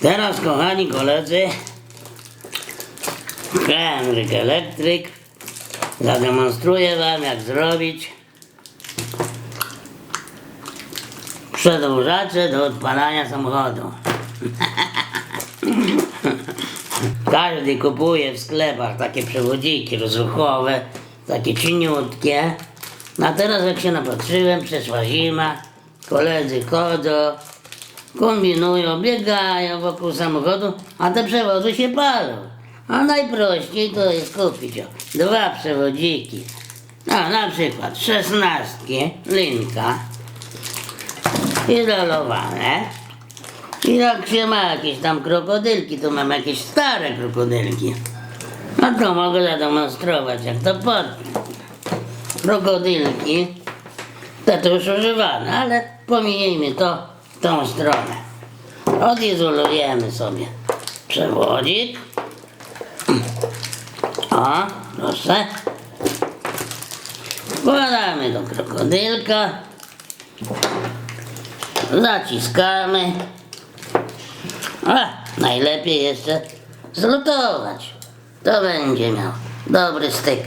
Teraz, kochani koledzy, Henryk Elektryk zademonstruje Wam, jak zrobić przedłużacze do odpalania samochodu. Każdy kupuje w sklepach takie przewodziki rozruchowe, takie cieniutkie. A teraz jak się napatrzyłem, przeszła zima, koledzy chodzą, kombinują, biegają wokół samochodu, a te przewody się palą. A najprościej to jest kupić o, dwa przewodziki. No, na przykład szesnastki, linka, izolowane. I jak się ma jakieś tam krokodylki, to mam jakieś stare krokodylki. No to mogę zademonstrować, jak to podpiąć. Krokodylki, te to już używane, ale pomijajmy to w tą stronę. Odizolujemy sobie przewodzik. O, proszę. Wkładamy do krokodylka. Zaciskamy. A, najlepiej jeszcze zlutować. To będzie miał dobry styk.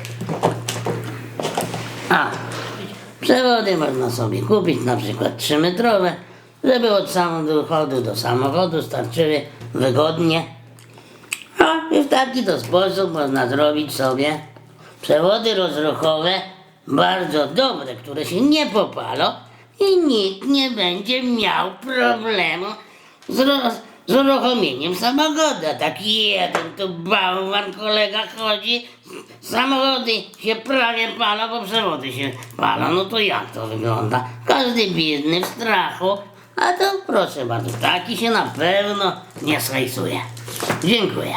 A, przewody można sobie kupić, na przykład 3-metrowe, żeby od samochodu do samochodu starczyły wygodnie. A, i w taki to sposób można zrobić sobie przewody rozruchowe bardzo dobre, które się nie popalą i nikt nie będzie miał problemu z, roz, z uruchomieniem samochodu. Taki jeden tu bałwan kolega chodzi, samochody się prawie palą, bo przewody się palą. No to jak to wygląda? Każdy biedny w strachu, a to proszę bardzo, taki się na pewno nie schajsuje. Dziękuję.